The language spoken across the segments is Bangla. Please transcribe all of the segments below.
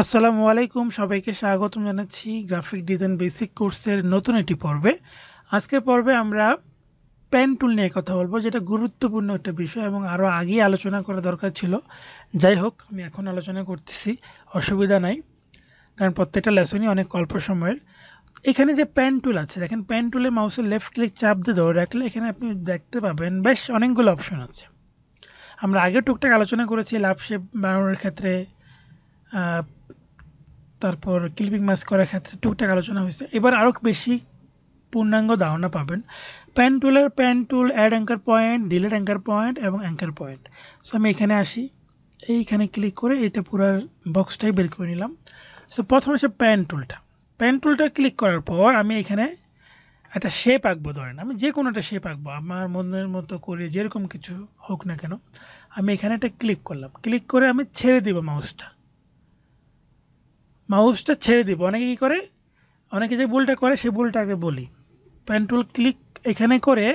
আসসালামু আলাইকুম, সবাইকে স্বাগতম জানাচ্ছি গ্রাফিক ডিজাইন বেসিক কোর্সের নতুন একটি পর্বে। আজকের পর্বে আমরা পেন টুল নিয়ে কথা বলব, যেটা গুরুত্বপূর্ণ একটা বিষয় এবং আরও আগেই আলোচনা করা দরকার ছিল। যাই হোক, আমি এখন আলোচনা করতেছি, অসুবিধা নাই, কারণ প্রত্যেকটা লেসনই অনেক অল্প সময়ের। এখানে যে পেন টুল আছে, দেখেন পেন টুলে মাউসের লেফট ক্লিক চাপ দিয়ে ধরে রাখলে এখানে আপনি দেখতে পাবেন বেশ অনেকগুলো অপশন আছে। আমরা আগে টুকটাক আলোচনা করেছি লাভ শেপ বানানোর ক্ষেত্রে তারপর ক্লিপিং মাস্ক করার ক্ষেত্রে টুকটাক আলোচনা হয়েছে। এবার আরও বেশি পূর্ণাঙ্গ ধারণা পাবেন। পেন টুলের pen tool add anchor point delete anchor point এবং অ্যাঙ্কার পয়েন্ট সো আমি এখানে আসি। এইখানে ক্লিক করে এটা পুরো বক্সটাই বের করে নিলাম। সো প্রথমে সে পেন টুলটা পেন টুলটা ক্লিক করার পর আমি এখানে একটা শেপ আঁকবো ধরেন। আমি যে কোনো একটা শেপ আঁকবো। আমার মনের মতো করে যেরকম কিছু হোক না কেন। আমি এখানে একটা ক্লিক করলাম। ক্লিক করে আমি ছেড়ে দিব মাউসটা মাউসটা ছেড়ে দিব। অনেকে কী করে? অনেকে যে ভুলটা করে, সেই আগে বলি। পেন টুল ক্লিক এখানে করে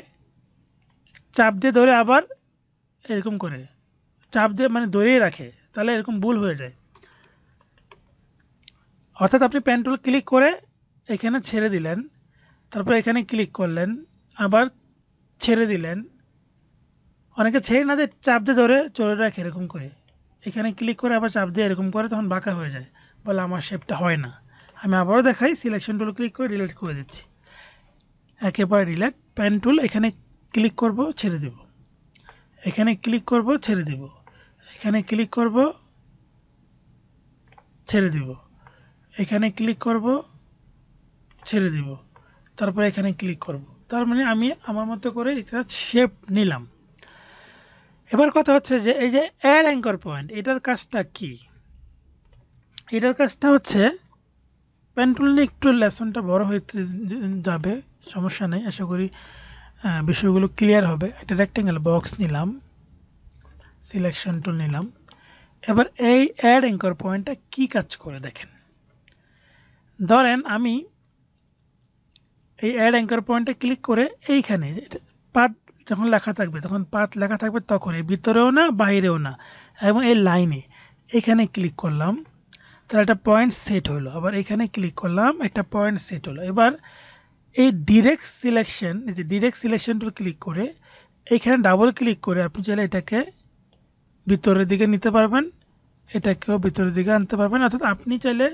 চাপ দিয়ে ধরে আবার এরকম করে। চাপ দিয়ে মানে ধরেই রাখে, তাহলে এরকম ভুল হয়ে যায়। অর্থাৎ আপনি পেন টুল ক্লিক করে এখানে ছেড়ে দিলেন, তারপর এখানে ক্লিক করলেন, আবার ছেড়ে দিলেন। অনেকে ছেড়ে না দিয়ে চাপ দিয়ে ধরে চলে রাখে এরকম করে। এখানে ক্লিক করে আবার চাপ দিয়ে এরকম করে, তখন বাঁকা হয়ে যায়। বলে আমার শেপটা হয় না। আমি আবারও দেখাই সিলেকশন টুল ক্লিক করে ডিলিট করে দিচ্ছি। একেবারে ডিলেট পেন টুল এখানে ক্লিক করব, ছেড়ে দেব। এখানে ক্লিক করব, ছেড়ে দেব। এখানে ক্লিক করব, ছেড়ে দেব। এখানে ক্লিক করব, ছেড়ে দেব। তারপর এখানে ক্লিক করব। তার মানে আমি আমার মতো করে এটা শেপ নিলাম। এবার কথা হচ্ছে যে, এই যে অ্যাড অ্যাঙ্কর পয়েন্ট এটার কাজটা কি? এটার কাজটা হচ্ছে পেন্টুল নিয়ে একটু লেসনটা বড় হইতে যাবে, সমস্যা নেই, আশা করি বিষয়গুলো ক্লিয়ার হবে। একটা রেক্টেঙ্গেল বক্স নিলাম সিলেকশন টুল নিলাম। এবার এই অ্যাড অ্যাঙ্কর পয়েন্টটা কি কাজ করে দেখেন। ধরেন আমি এই অ্যাড অ্যাঙ্কর পয়েন্টে ক্লিক করে এইখানে পাত যখন লেখা থাকবে, তখন পাত লেখা থাকবে তখন ভিতরেও না, বাইরেও না, এবং এই লাইনে এখানে ক্লিক করলাম। তাহলে একটা পয়েন্ট সেট হলো। আবার এখানে ক্লিক করলাম, একটা পয়েন্ট সেট হলো। এবার এই ডিরেক্ট সিলেকশন এই যে ডিরেক্ট সিলেকশন ক্লিক করে এইখানে ডাবল ক্লিক করে আপনি চাইলে এটাকে ভিতরের দিকে নিতে পারবেন, এটাকেও ভিতরের দিকে আনতে পারবেন, অর্থাৎ আপনি চাইলে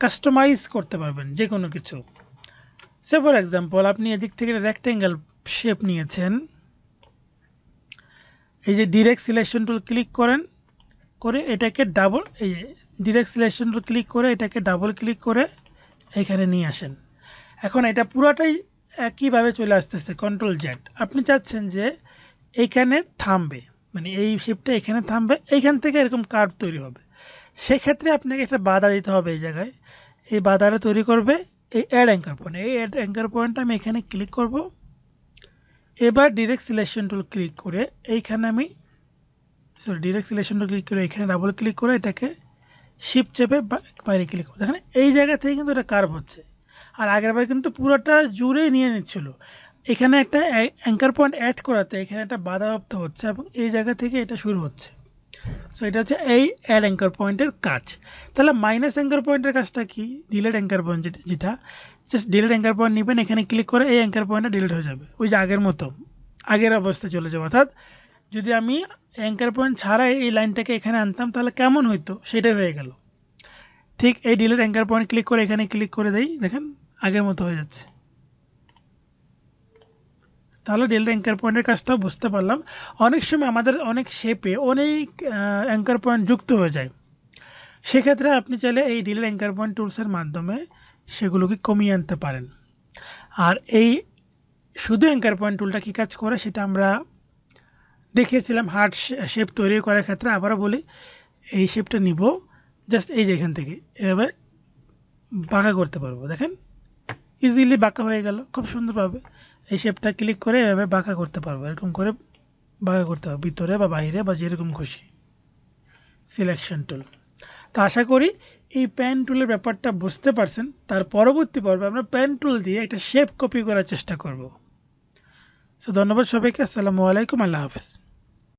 কাস্টমাইজ করতে পারবেন যে কোনো কিছু। সে ফর এক্সাম্পল আপনি এদিক থেকে রেক্টেঙ্গেল শেপ নিয়েছেন। এই যে ডিরেক্ট সিলেকশন টুল ক্লিক করেন করে এটাকে ডাবল এই ডিরেক্ট সিলেকশন ক্লিক করে এটাকে ডাবল ক্লিক করে এখানে নিয়ে আসেন। এখন এটা পুরোটাই একইভাবে চলে আসতেছে কন্ট্রোল জেড আপনি চাচ্ছেন যে এইখানে থামবে মানে এই শেপটা এখানে থামবে, এইখান থেকে এরকম কার্ভ তৈরি হবে। সেক্ষেত্রে আপনাকে একটা বাধা দিতে হবে এই জায়গায়। এই বাধাটা তৈরি করবে এই অ্যাড অ্যাঙ্কার পয়েন্ট এই অ্যাড অ্যাঙ্কার পয়েন্টটা আমি এখানে ক্লিক করব। এবার ডিরেক্ট সিলেকশন টুল ক্লিক করে এইখানে আমি sorry direct selection tool click করে এখানে ডাবল ক্লিক করে এটাকে শিপ চেপে বাইরে ক্লিক করব। দেখেন, এই জায়গা থেকে কিন্তু এটা কার্ভ হচ্ছে। আর আগেরবার কিন্তু পুরোটা জুড়ে নিয়ে নিচ্ছিল। এখানে একটা অ্যাঙ্কার পয়েন্ট অ্যাড করাতে এখানে একটা বাধাপ্রাপ্ত হচ্ছে এবং এই জায়গা থেকে এটা শুরু হচ্ছে। সো এটা হচ্ছে এই অ্যাড অ্যাঙ্কার পয়েন্টের কাজ। তাহলে মাইনাস অ্যাঙ্কার পয়েন্টের কাজটা কি? ডিলেট অ্যাঙ্কার পয়েন্ট যেটা জাস্ট ডিলেট অ্যাঙ্কার পয়েন্ট নেবেন, এখানে ক্লিক করে এই অ্যাঙ্কার পয়েন্টটা ডিলিট হয়ে যাবে। ওই যে আগের মতো, আগের অবস্থায় চলে যাবে। অর্থাৎ যদি আমি অ্যাঙ্কার পয়েন্ট ছাড়াই এই লাইনটাকে এখানে আনতাম, তাহলে কেমন হইতো? সেটাই হয়ে গেল। ঠিক এই ডিলের অ্যাঙ্কার পয়েন্ট ক্লিক করে এখানে ক্লিক করে দেই, দেখেন, আগের মতো হয়ে যাচ্ছে। তাহলে ডিলেট অ্যাঙ্কার পয়েন্টের কাজটাও বুঝতে পারলাম। অনেক সময় আমাদের অনেক শেপে অনেক অ্যাঙ্কার পয়েন্ট যুক্ত হয়ে যায়। সেক্ষেত্রে আপনি চাইলে এই ডিলের অ্যাঙ্কার পয়েন্ট টুলসের মাধ্যমে সেগুলোকে কমিয়ে আনতে পারেন। আর এই শুধু অ্যাঙ্কার পয়েন্ট টুলটা কী কাজ করে, সেটা আমরা দেখিয়েছিলাম হার্ট শেপ তৈরি করার ক্ষেত্রে, আবারও বলি, এই শেপটা নিব, জাস্ট এই যে এখান থেকে এভাবে বাঁকা করতে পারব, দেখেন ইজিলি বাঁকা হয়ে গেল, খুব সুন্দরভাবে, এই শেপটা ক্লিক করে এভাবে বাঁকা করতে পারব, এরকম করে বাঁকা করতে পারব ভিতরে বা বাইরে বা যেরকম খুশি সিলেকশন টুল তো আশা করি এই প্যান টুলের ব্যাপারটা বুঝতে পারছেন, তার পরবর্তী পর্বে আমরা প্যান টুল দিয়ে একটা শেপ কপি করার চেষ্টা করব। সো ধন্যবাদ সবাইকে, আসসালামু আলাইকুম, আল্লাহ হাফিজ।